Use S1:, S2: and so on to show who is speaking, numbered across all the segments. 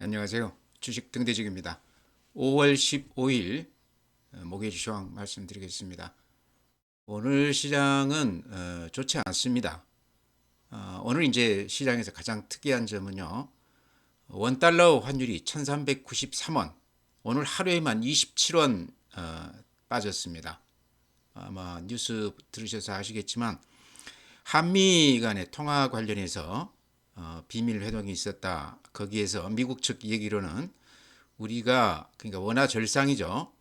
S1: 안녕하세요. 주식 등대직입니다. 5월 15일 어, 목요일 시황 말씀드리겠습니다. 오늘 시장은 어, 좋지 않습니다. 어, 오늘 이제 시장에서 가장 특이한 점은요. 원 달러 환율이 1393원. 오늘 하루에만 27원 어, 빠졌습니다. 아마 뉴스 들으셔서 아시겠지만 한미 간의 통화 관련해서 어, 비밀 회동이 있었다. 거기에서 미국 측 얘기로는 우리가 그러니까 원화 절상이죠.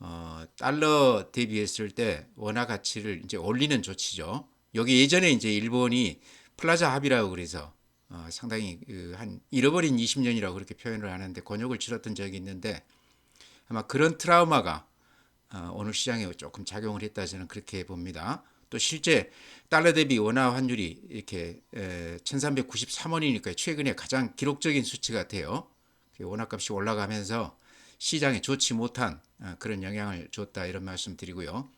S1: 어, 달러 대비했을 때 원화 가치를 이제 올리는 조치죠. 여기 예전에 이제 일본이 플라자 합의라고 그래서 어, 상당히 그 한 잃어버린 20년이라고 그렇게 표현을 하는데 곤욕을 치렀던 적이 있는데 아마 그런 트라우마가 어, 오늘 시장에 조금 작용을 했다 저는 그렇게 봅니다. 또 실제 달러 대비 원화 환율이 이렇게 1393원이니까 최근에 가장 기록적인 수치가 돼요. 원화값이 올라가면서 시장에 좋지 못한 어, 그런 영향을 줬다 이런 말씀 드리고요.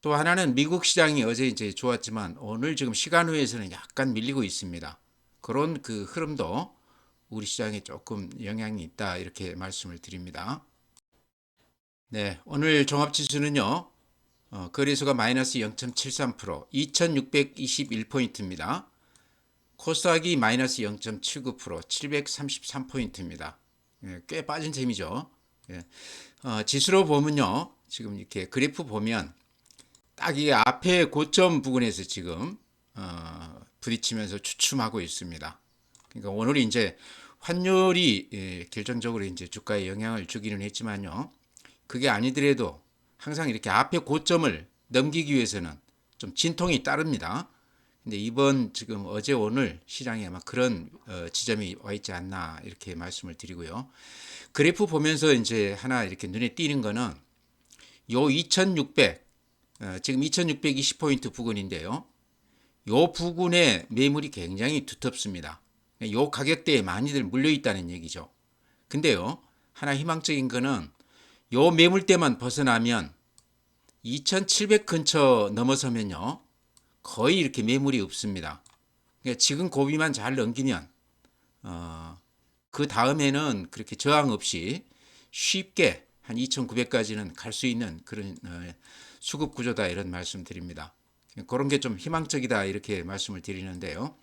S1: 또 하나는 미국 시장이 어제 이제 좋았지만 오늘 지금 시간 후에서는 약간 밀리고 있습니다. 그런 그 흐름도 우리 시장에 조금 영향이 있다 이렇게 말씀을 드립니다. 네, 오늘 종합지수는요. 어, 거래소가 마이너스 0.73%, 2621포인트입니다. 코스닥이 마이너스 0.79%, 733포인트입니다. 예, 꽤 빠진 셈이죠. 예. 어, 지수로 보면요. 지금 이렇게 그래프 보면 딱이 앞에 고점 부근에서 지금 어, 부딪히면서 추춤하고 있습니다. 그러니까 오늘 이제 환율이 예, 결정적으로 이제 주가에 영향을 주기는 했지만요. 그게 아니더라도 항상 이렇게 앞에 고점을 넘기기 위해서는 좀 진통이 따릅니다. 근데 이번 지금 어제 오늘 시장에 아마 그런 어, 지점이 와 있지 않나 이렇게 말씀을 드리고요. 그래프 보면서 이제 하나 이렇게 눈에 띄는 거는 요 2600, 어, 지금 2620포인트 부근인데요. 요 부근에 매물이 굉장히 두텁습니다. 요 가격대에 많이들 물려 있다는 얘기죠. 근데요, 하나 희망적인 거는 요 매물대만 벗어나면 2700 근처 넘어서면요. 거의 이렇게 매물이 없습니다. 그러니까 지금 고비만 잘 넘기면 어, 그 다음에는 그렇게 저항 없이 쉽게 한 2,900까지는 갈 수 있는 그런 어, 수급 구조다 이런 말씀 드립니다. 그런 게 좀 희망적이다 이렇게 말씀을 드리는데요.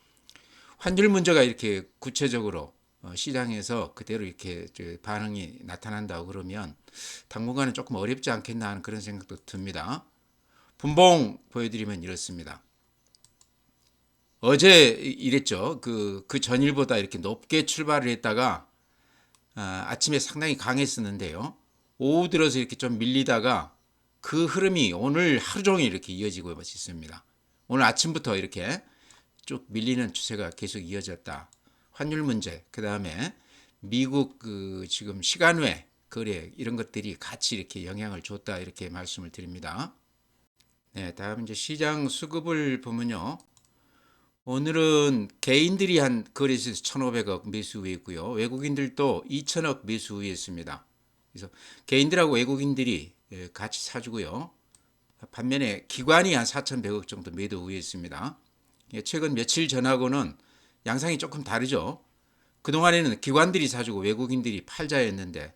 S1: 환율 문제가 이렇게 구체적으로 어, 시장에서 그대로 이렇게 반응이 나타난다 그러면 당분간은 조금 어렵지 않겠나 하는 그런 생각도 듭니다. 분봉 보여드리면 이렇습니다. 어제 이랬죠. 그, 그 전일보다 이렇게 높게 출발을 했다가 아, 침에 상당히 강했었는데요. 오후 들어서 이렇게 좀 밀리다가 그 흐름이 오늘 하루 종일 이렇게 이어지고 있습니다. 오늘 아침부터 이렇게 쭉 밀리는 추세가 계속 이어졌다. 환율 문제, 그 다음에 미국 그 지금 시간 외 거래 이런 것들이 같이 이렇게 영향을 줬다 이렇게 말씀을 드립니다. 네, 다음 이제 시장 수급을 보면요. 오늘은 개인들이 한 거래소에서 1,500억 매수 후했고요. 외국인들도 2,000억 매수 후했습니다. 그래서 개인들하고 외국인들이 예, 같이 사주고요. 반면에 기관이 한 4,100억 정도 매도 후했습니다. 예, 최근 며칠 전하고는 양상이 조금 다르죠. 그동안에는 기관들이 사주고 외국인들이 팔자였는데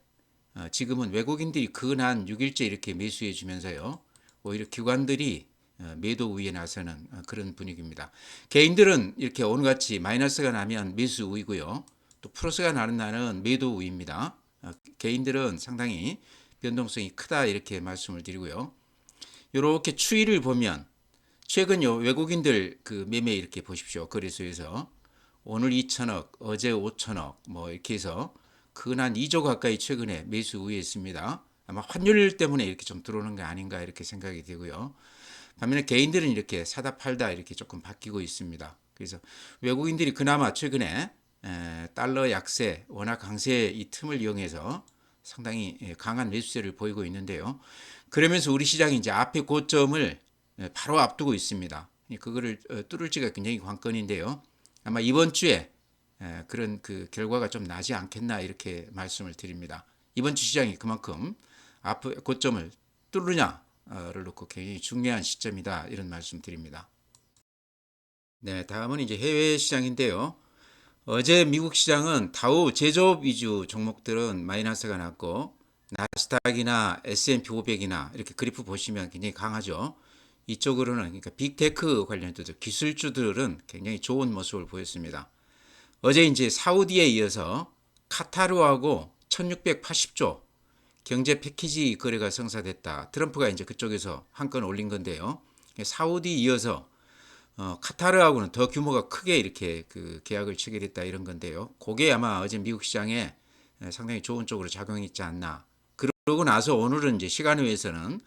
S1: 어, 지금은 외국인들이 근한 6일째 이렇게 매수해 주면서요. 오히려 기관들이 어, 매도 우위에 나서는 어, 그런 분위기입니다. 개인들은 이렇게 오늘같이 마이너스가 나면 매수 우위고요. 또 플러스가 나는 날은 매도 우위입니다. 개인들은 상당히 변동성이 크다 이렇게 말씀을 드리고요. 이렇게 추이를 보면 최근 요 외국인들 그 매매 이렇게 보십시오. 거래소에서 오늘 2천억, 어제 5천억 뭐 이렇게 해서 근한 2조 가까이 최근에 매수 우위했습니다. 아마 환율 때문에 이렇게 좀 들어오는 게 아닌가 이렇게 생각이 되고요. 반면에 개인들은 이렇게 사다 팔다 이렇게 조금 바뀌고 있습니다. 그래서 외국인들이 그나마 최근에 달러 약세, 워낙 강세 이 틈을 이용해서 상당히 예, 강한 매수세를 보이고 있는데요. 그러면서 우리 시장이 이제 앞에 고점을 바로 앞두고 있습니다. 그거를 어, 뚫을지가 굉장히 관건인데요. 아마 이번 주에 그런 그 결과가 좀 나지 않겠나 이렇게 말씀을 드립니다. 이번 주 시장이 그만큼 앞 고점을 뚫느냐를 놓고 굉장히 중요한 시점이다 이런 말씀 드립니다. 네, 다음은 이제 해외 시장인데요. 어제 미국 시장은 다우 제조업 위주 종목들은 마이너스가 났고 나스닥이나 S&P 500이나 이렇게 그래프 보시면 굉장히 강하죠. 이쪽으로는 그러니까 빅테크 관련주들 기술주들은 굉장히 좋은 모습을 보였습니다. 어제 이제 사우디에 이어서 카타르하고 1680조 경제 패키지 거래가 성사됐다. 트럼프가 이제 그쪽에서 한 건 올린 건데요. 사우디 이어서 어, 카타르하고는 더 규모가 크게 이렇게 그 계약을 체결했다 이런 건데요. 그게 아마 어제 미국 시장에 상당히 좋은 쪽으로 작용했지 않나. 그러고 나서 오늘은 이제 시간에 의해서는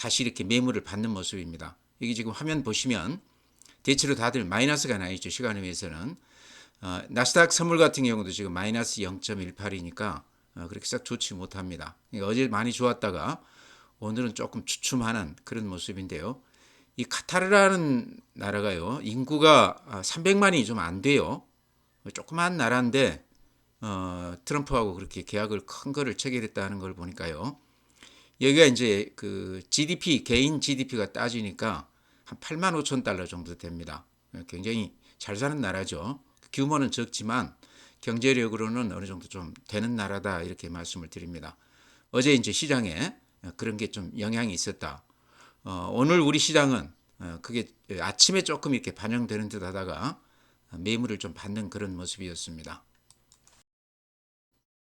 S1: 다시 이렇게 매물을 받는 모습입니다. 여기 지금 화면 보시면 대체로 다들 마이너스가 나 있죠. 시간에 의해서는. 어, 나스닥 선물 같은 경우도 지금 마이너스 0.18이니까 어, 그렇게 싹 좋지 못합니다. 그러니까 어제 많이 좋았다가 오늘은 조금 주춤하는 그런 모습인데요. 이 카타르라는 나라가요 인구가 300만이 좀 안 돼요. 조그만 나라인데 어, 트럼프하고 그렇게 계약을 큰 거를 체결했다는 걸 보니까요. 여기가 이제 그 GDP 개인 GDP가 따지니까 한 8만 5천 달러 정도 됩니다. 굉장히 잘 사는 나라죠. 규모는 적지만 경제력으로는 어느 정도 좀 되는 나라다 이렇게 말씀을 드립니다. 어제 이제 시장에 그런 게 좀 영향이 있었다. 어, 오늘 우리 시장은 어, 그게 아침에 조금 이렇게 반영되는 듯 하다가 매물을 좀 받는 그런 모습이었습니다.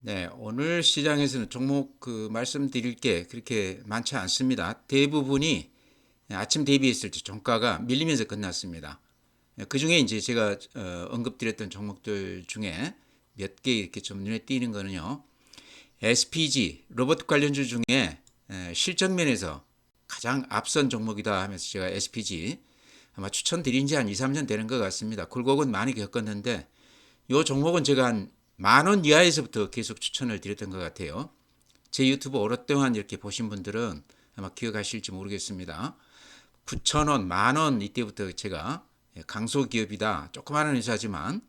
S1: 네, 오늘 시장에서는 종목 그 말씀드릴 게 그렇게 많지 않습니다. 대부분이 아침 대비했을 때 종가가 밀리면서 끝났습니다. 그 중에 이제 제가 어, 언급드렸던 종목들 중에 몇 개 이렇게 좀 눈에 띄는 거는요. SPG 로봇 관련주 중에 실적 면에서 가장 앞선 종목이다 하면서 제가 SPG 아마 추천드린 지 한 2, 3년 되는 것 같습니다. 굴곡은 많이 겪었는데 이 종목은 제가 한 만 원 이하에서부터 계속 추천을 드렸던 것 같아요. 제 유튜브 오랫동안 이렇게 보신 분들은 아마 기억하실지 모르겠습니다. 9천원, 만원 이때부터 제가 강소 기업이다. 조그마한 회사지만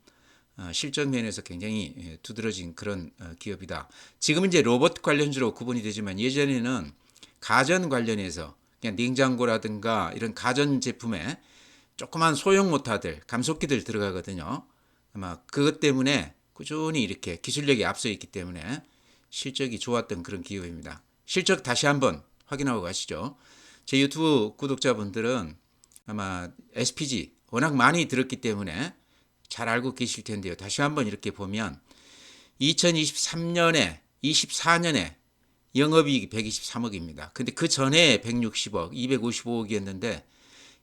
S1: 어, 실적 면에서 굉장히 두드러진 그런 어, 기업이다. 지금 이제 로봇 관련주로 구분이 되지만 예전에는 가전 관련해서 그냥 냉장고라든가 이런 가전 제품에 조그만 소형 모터들, 감속기들 들어가거든요. 아마 그것 때문에 꾸준히 이렇게 기술력이 앞서 있기 때문에 실적이 좋았던 그런 기업입니다. 실적 다시 한번 확인하고 가시죠. 제 유튜브 구독자분들은 아마 SPG 워낙 많이 들었기 때문에 잘 알고 계실 텐데요. 다시 한번 이렇게 보면 2023년에 24년에 영업이익이 123억입니다. 근데 그 전에 160억, 255억이었는데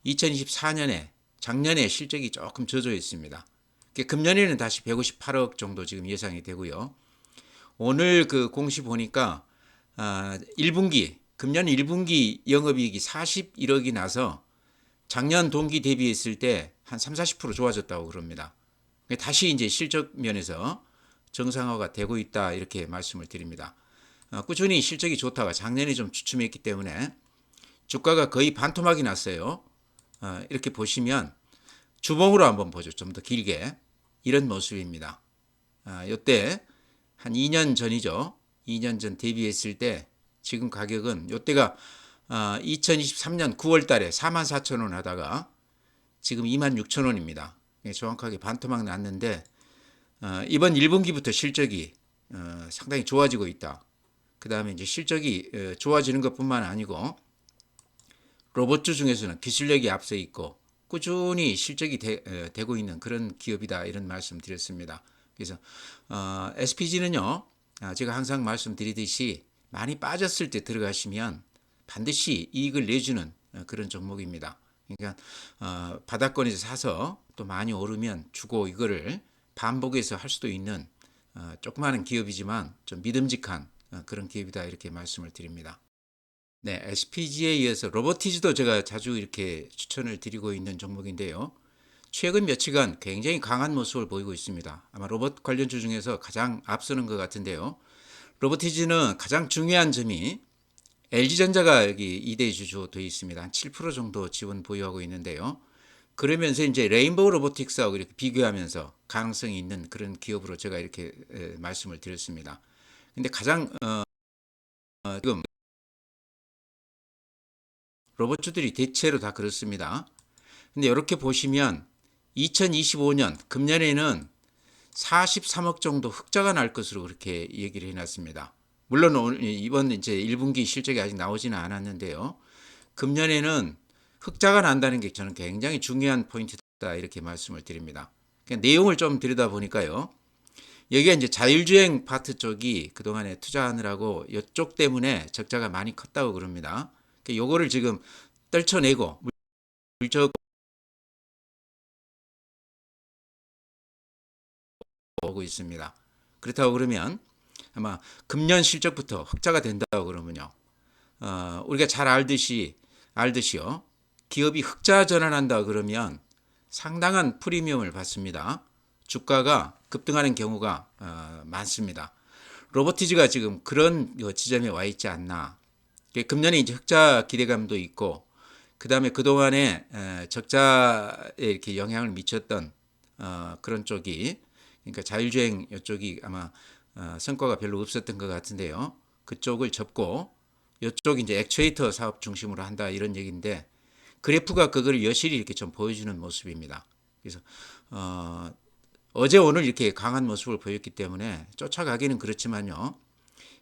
S1: 2024년에 작년에 실적이 조금 저조했습니다. 금년에는 다시 158억 정도 지금 예상이 되고요. 오늘 그 공시 보니까 아, 1분기 금년 1분기 영업이익이 41억이 나서 작년 동기 대비했을 때 한 3, 40% 좋아졌다고 그럽니다. 다시 이제 실적 면에서 정상화가 되고 있다 이렇게 말씀을 드립니다. 어, 꾸준히 실적이 좋다가 작년에 좀 주춤했기 때문에 주가가 거의 반토막이 났어요. 어, 이렇게 보시면 주봉으로 한번 보죠. 좀 더 길게 이런 모습입니다. 이때 어, 한 2년 전이죠. 2년 전 대비했을 때 지금 가격은 이때가 2023년 9월 달에 4만 4천 원 하다가 지금 2만 6천 원입니다. 정확하게 반토막 났는데 이번 1분기부터 실적이 상당히 좋아지고 있다. 그 다음에 이제 실적이 어, 좋아지는 것뿐만 아니고 로봇주 중에서는 기술력이 앞서 있고 꾸준히 실적이 되, 어, 고 있는 그런 기업이다 이런 말씀 드렸습니다. 그래서 어, SPG는요 아, 제가 항상 말씀드리듯이 많이 빠졌을 때 들어가시면 반드시 이익을 내주는 어, 그런 종목입니다. 그러니까 어, 바닥권에서 사서 또 많이 오르면 주고 이거를 반복해서 할 수도 있는 어, 조그마한 기업이지만 좀 믿음직한 어, 그런 기업이다 이렇게 말씀을 드립니다. 네, SPG에 이어서 로보티즈도 제가 자주 이렇게 추천을 드리고 있는 종목인데요. 최근 며칠간 굉장히 강한 모습을 보이고 있습니다. 아마 로봇 관련주 중에서 가장 앞서는 것 같은데요. 로보티즈는 가장 중요한 점이 LG전자가 여기 2대 주주 되어 있습니다. 한 7% 정도 지분 보유하고 있는데요. 그러면서 이제 레인보우 로보틱스하고 이렇게 비교하면서 가능성이 있는 그런 기업으로 제가 이렇게 말씀을 드렸습니다. 근데 가장 어, 어, 지금 로봇주들이 대체로 다 그렇습니다. 근데 이렇게 보시면 2025년 금년에는 43억 정도 흑자가 날 것으로 그렇게 얘기를 해놨습니다. 물론 이번 이제 1분기 실적이 아직 나오지는 않았는데요. 금년에는 흑자가 난다는 게 저는 굉장히 중요한 포인트다 이렇게 말씀을 드립니다. 그냥 내용을 좀 들여다 보니까요. 여기가 이제 자율주행 파트 쪽이 그동안에 투자하느라고 이쪽 때문에 적자가 많이 컸다고 그럽니다. 그 요거를 지금 떨쳐내고 물적 오고 있습니다. 그렇다고 그러면 아마 금년 실적부터 흑자가 된다고 그러면요. 어, 우리가 잘 알듯이 알듯이요. 기업이 흑자 전환한다 그러면 상당한 프리미엄을 받습니다. 주가가 급등하는 경우가 어, 많습니다. 로보티즈가 지금 그런 어, 지점에 와 있지 않나. 금년에 이제 흑자 기대감도 있고, 그 다음에 그 동안에 에, 적자에 이렇게 영향을 미쳤던 어, 그런 쪽이, 그러니까 자율주행 이쪽이 아마 어, 성과가 별로 없었던 것 같은데요. 그쪽을 접고 이쪽 이제 액추에이터 사업 중심으로 한다 이런 얘기인데 그래프가 그걸 여실히 이렇게 좀 보여주는 모습입니다. 그래서 어, 어제 오늘 이렇게 강한 모습을 보였기 때문에 쫓아가기는 그렇지만요.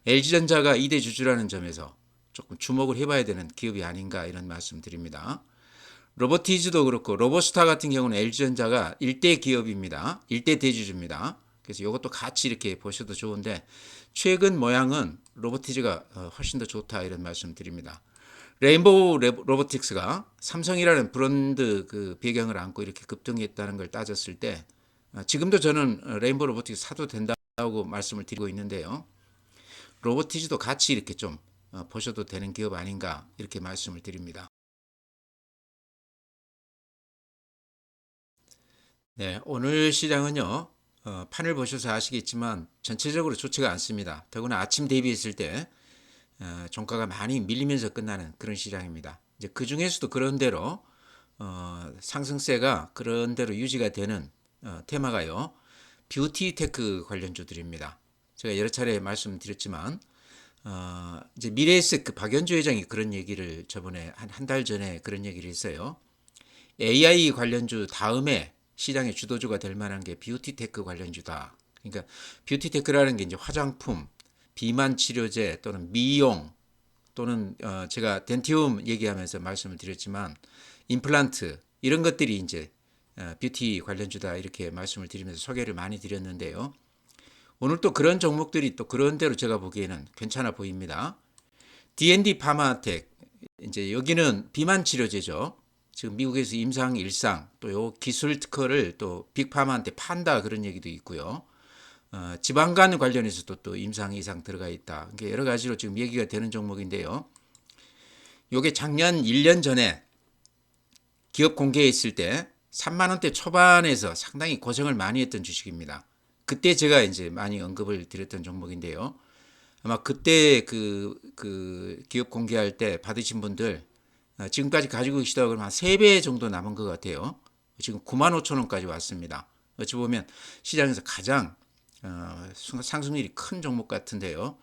S1: LG전자가 2대 주주라는 점에서 조금 주목을 해봐야 되는 기업이 아닌가 이런 말씀 드립니다. 로보티즈도 그렇고 로보스타 같은 경우는 LG전자가 1대 기업입니다. 1대 대주주입니다. 그래서 이것도 같이 이렇게 보셔도 좋은데 최근 모양은 로보티즈가 어, 훨씬 더 좋다 이런 말씀 드립니다. 레인보우 로보틱스가 삼성이라는 브랜드 그 배경을 안고 이렇게 급등했다는 걸 따졌을 때 어, 지금도 저는 레인보우 로보틱스 사도 된다고 말씀을 드리고 있는데요. 로보티즈도 같이 이렇게 좀 어, 보셔도 되는 기업 아닌가 이렇게 말씀을 드립니다. 네, 오늘 시장은요. 어, 판을 보셔서 아시겠지만 전체적으로 좋지가 않습니다. 더구나 아침 대비했을 때 어, 종가가 많이 밀리면서 끝나는 그런 시장입니다. 이제 그 중에서도 그런 대로 어, 상승세가 그런 대로 유지가 되는 어, 테마가요. 뷰티 테크 관련주들입니다. 제가 여러 차례 말씀드렸지만 어, 이제 미래에셋 그 박연주 회장이 그런 얘기를 저번에 한 한 달 전에 그런 얘기를 했어요. AI 관련주 다음에 시장의 주도주가 될 만한 게 뷰티 테크 관련주다. 그러니까 뷰티 테크라는 게 이제 화장품, 비만 치료제 또는 미용 또는 어 제가 덴티움 얘기하면서 말씀을 드렸지만 임플란트 이런 것들이 이제 어 뷰티 관련주다 이렇게 말씀을 드리면서 소개를 많이 드렸는데요. 오늘 또 그런 종목들이 또 그런 대로 제가 보기에는 괜찮아 보입니다. D&D 파마텍 이제 여기는 비만 치료제죠. 지금 미국에서 임상 일상 또 요 기술 특허를 또 빅파마한테 판다 그런 얘기도 있고요. 어, 지방간 관련해서도 또 임상 이상 들어가 있다. 이게 여러 가지로 지금 얘기가 되는 종목인데요. 요게 작년 1년 전에 기업 공개했을 때 3만 원대 초반에서 상당히 고생을 많이 했던 주식입니다. 그때 제가 이제 많이 언급을 드렸던 종목인데요. 아마 그때 그, 그 기업 공개할 때 받으신 분들 어, 지금까지 가지고 계시다 그러면 한 3배 정도 남은 것 같아요. 지금 9만 5천 원까지 왔습니다. 어찌 보면 시장에서 가장 어, 상승률이 큰 종목 같은데요.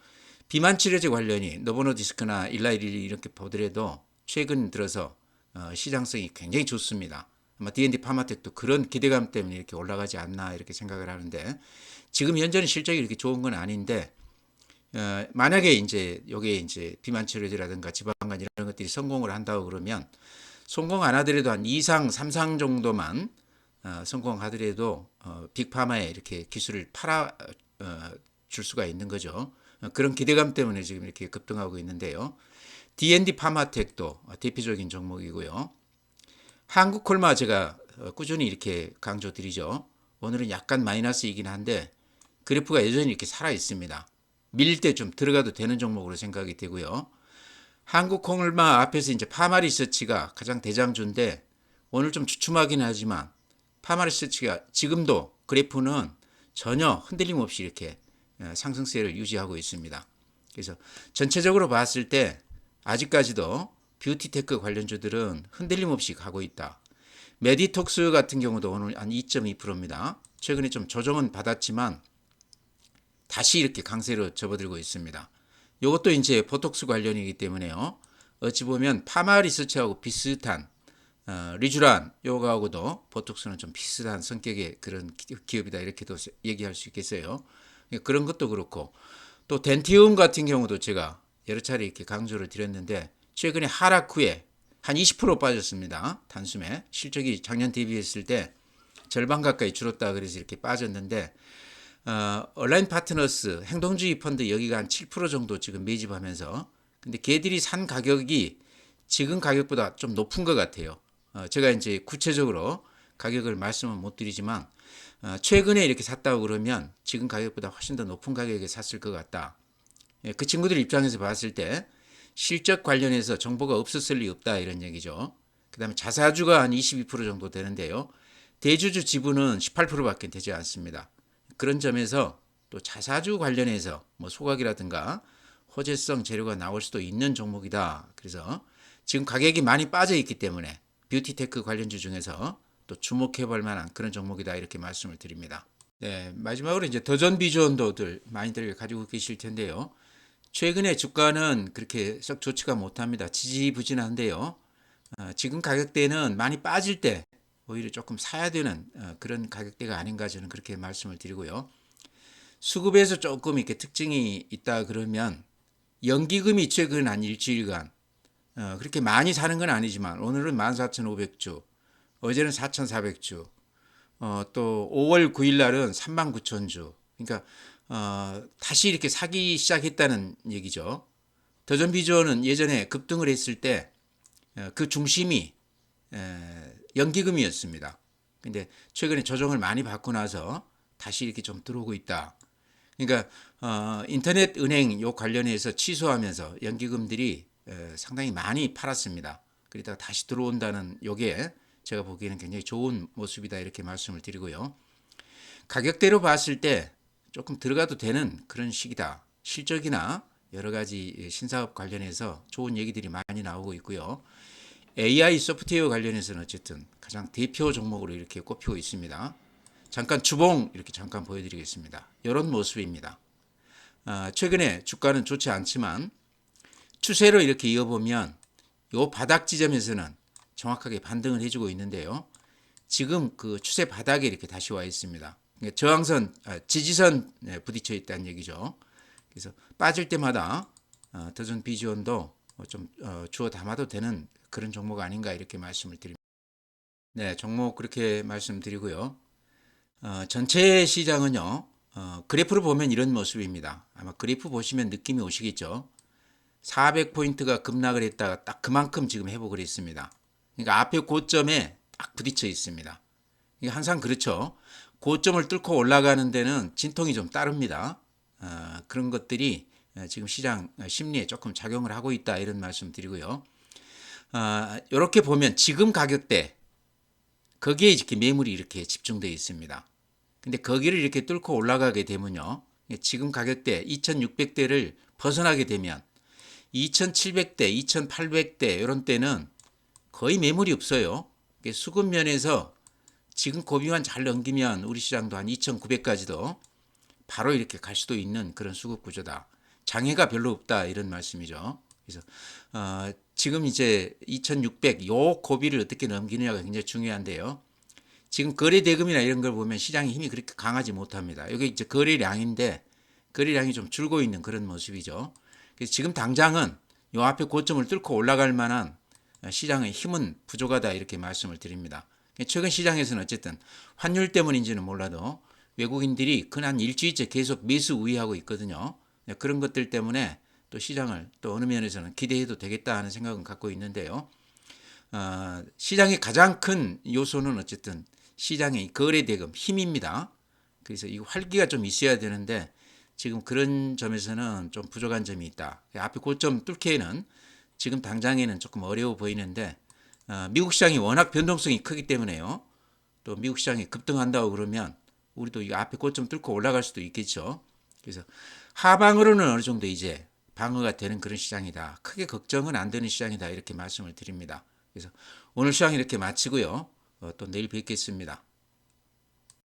S1: 비만 치료제 관련이 노보노디스크나 일라이리 이렇게 보더라도 최근 들어서 어, 시장성이 굉장히 좋습니다. 아마 D&D 파마텍도 그런 기대감 때문에 이렇게 올라가지 않나 이렇게 생각을 하는데 지금 현재는 실적이 이렇게 좋은 건 아닌데 어, 만약에 이제 요게 이제 비만 치료제라든가 지방간 이런 것들이 성공을 한다고 그러면 성공 안 하더라도 한 2상, 3상 정도만 어, 성공하더라도 어, 빅파마에 이렇게 기술을 팔아 어, 줄 수가 있는 거죠. 어, 그런 기대감 때문에 지금 이렇게 급등하고 있는데요. D&D 파마텍도 대표적인 종목이고요. 한국 콜마 제가 어, 꾸준히 이렇게 강조드리죠. 오늘은 약간 마이너스이긴 한데 그래프가 여전히 이렇게 살아 있습니다. 밀릴 때 좀 들어가도 되는 종목으로 생각이 되고요. 한국콩을마 앞에서 이제 파마 리서치가 가장 대장주인데 오늘 좀 주춤하긴 하지만 파마 리서치가 지금도 그래프는 전혀 흔들림 없이 이렇게 어, 상승세를 유지하고 있습니다. 그래서 전체적으로 봤을 때 아직까지도 뷰티테크 관련주들은 흔들림 없이 가고 있다. 메디톡스 같은 경우도 오늘 한 2.2%입니다. 최근에 좀 조정은 받았지만 다시 이렇게 강세로 접어들고 있습니다. 이것도 이제 보톡스 관련이기 때문에요. 어찌 보면 파마 리서치하고 비슷한 어, 리쥬란 요거하고도 보톡스는 좀 비슷한 성격의 그런 기- 기업이다 이렇게도 세- 얘기할 수 있겠어요. 예, 그런 것도 그렇고 또 덴티움 같은 경우도 제가 여러 차례 이렇게 강조를 드렸는데 최근에 하락 후에 한 20% 빠졌습니다. 단숨에 실적이 작년 대비했을 때 절반 가까이 줄었다 그래서 이렇게 빠졌는데 어, 온라인 파트너스 행동주의 펀드 여기가 한 7% 정도 지금 매집하면서 근데 걔들이 산 가격이 지금 가격보다 좀 높은 것 같아요. 어, 제가 이제 구체적으로 가격을 말씀은 못 드리지만 어, 최근에 이렇게 샀다고 그러면 지금 가격보다 훨씬 더 높은 가격에 샀을 것 같다. 예, 그 친구들 입장에서 봤을 때 실적 관련해서 정보가 없었을 리 없다 이런 얘기죠. 그다음에 자사주가 한 22% 정도 되는데요. 대주주 지분은 18%밖에 되지 않습니다. 그런 점에서 또 자사주 관련해서 뭐 소각이라든가 호재성 재료가 나올 수도 있는 종목이다. 그래서 지금 가격이 많이 빠져 있기 때문에 뷰티테크 관련주 중에서 또 주목해 볼 만한 그런 종목이다 이렇게 말씀을 드립니다. 네, 마지막으로 이제 더전 비전도들 많이들 가지고 계실 텐데요. 최근에 주가는 그렇게 썩 좋지가 못합니다. 지지부진한데요. 어, 지금 가격대는 많이 빠질 때 오히려 조금 사야 되는 어, 그런 가격대가 아닌가 저는 그렇게 말씀을 드리고요. 수급에서 조금 이렇게 특징이 있다 그러면 연기금이 최근 한 일주일간 어, 그렇게 많이 사는 건 아니지만 오늘은 14,500주, 어제는 4,400주, 어, 또 5월 9일 날은 39,000주. 그러니까 어, 다시 이렇게 사기 시작했다는 얘기죠. 더전 비전은 예전에 급등을 했을 때 그 중심이 에, 연기금이었습니다. 근데 최근에 조정을 많이 받고 나서 다시 이렇게 좀 들어오고 있다. 그러니까 어, 인터넷 은행 요 관련해서 취소하면서 연기금들이 에, 상당히 많이 팔았습니다. 그러다가 다시 들어온다는 요게 제가 보기에는 굉장히 좋은 모습이다 이렇게 말씀을 드리고요. 가격대로 봤을 때 조금 들어가도 되는 그런 시기다. 실적이나 여러 가지 신사업 관련해서 좋은 얘기들이 많이 나오고 있고요. AI 소프트웨어 관련해서는 어쨌든 가장 대표 종목으로 이렇게 꼽히고 있습니다. 잠깐 주봉 이렇게 잠깐 보여드리겠습니다. 이런 모습입니다. 아, 최근에 주가는 좋지 않지만 추세로 이렇게 이어보면 요 바닥 지점에서는 정확하게 반등을 해주고 있는데요. 지금 그 추세 바닥에 이렇게 다시 와 있습니다. 그러니까 저항선, 아, 지지선 에 부딪혀 있다는 얘기죠. 그래서 빠질 때마다 어, 더전 비지온도 어, 좀 어, 주워 담아도 되는 그런 종목 아닌가 이렇게 말씀을 드립니다. 네, 종목 그렇게 말씀드리고요. 어, 전체 시장은요. 어, 그래프를 보면 이런 모습입니다. 아마 그래프 보시면 느낌이 오시겠죠. 400포인트가 급락을 했다가 딱 그만큼 지금 회복을 했습니다. 그러니까 앞에 고점에 딱 부딪혀 있습니다. 이게 항상 그렇죠. 고점을 뚫고 올라가는 데는 진통이 좀 따릅니다. 어, 그런 것들이 어, 지금 시장 심리에 조금 작용을 하고 있다 이런 말씀 드리고요. 아, 이렇게 보면 지금 가격대 거기에 이렇게 매물이 이렇게 집중되어 있습니다. 근데 거기를 이렇게 뚫고 올라가게 되면요. 지금 가격대 2600대를 벗어나게 되면 2700대, 2800대 이런 때는 거의 매물이 없어요. 수급 면에서 지금 고비만 잘 넘기면 우리 시장도 한 2900까지도 바로 이렇게 갈 수도 있는 그런 수급 구조다. 장애가 별로 없다 이런 말씀이죠. 그래서 어, 지금 이제 2,600 요 고비를 어떻게 넘기느냐가 굉장히 중요한데요. 지금 거래 대금이나 이런 걸 보면 시장의 힘이 그렇게 강하지 못합니다. 이게 이제 거래량인데 거래량이 좀 줄고 있는 그런 모습이죠. 그래서 지금 당장은 요 앞에 고점을 뚫고 올라갈 만한 시장의 힘은 부족하다 이렇게 말씀을 드립니다. 최근 시장에서는 어쨌든 환율 때문인지는 몰라도 외국인들이 근한 일주일째 계속 매수 우위하고 있거든요. 그런 것들 때문에 또 시장을 또 어느 면에서는 기대해도 되겠다 하는 생각은 갖고 있는데요. 어, 시장의 가장 큰 요소는 어쨌든 시장의 거래 대금 힘입니다. 그래서 이 활기가 좀 있어야 되는데 지금 그런 점에서는 좀 부족한 점이 있다. 앞에 고점 뚫기에는 지금 당장에는 조금 어려워 보이는데 어, 미국 시장이 워낙 변동성이 크기 때문에요. 또 미국 시장이 급등한다고 그러면 우리도 이 앞에 고점 뚫고 올라갈 수도 있겠죠. 그래서 하방으로는 어느 정도 이제 방어가 되는 그런 시장이다. 크게 걱정은 안 되는 시장이다. 이렇게 말씀을 드립니다. 그래서 오늘 시장 이렇게 마치고요. 어, 또 내일 뵙겠습니다.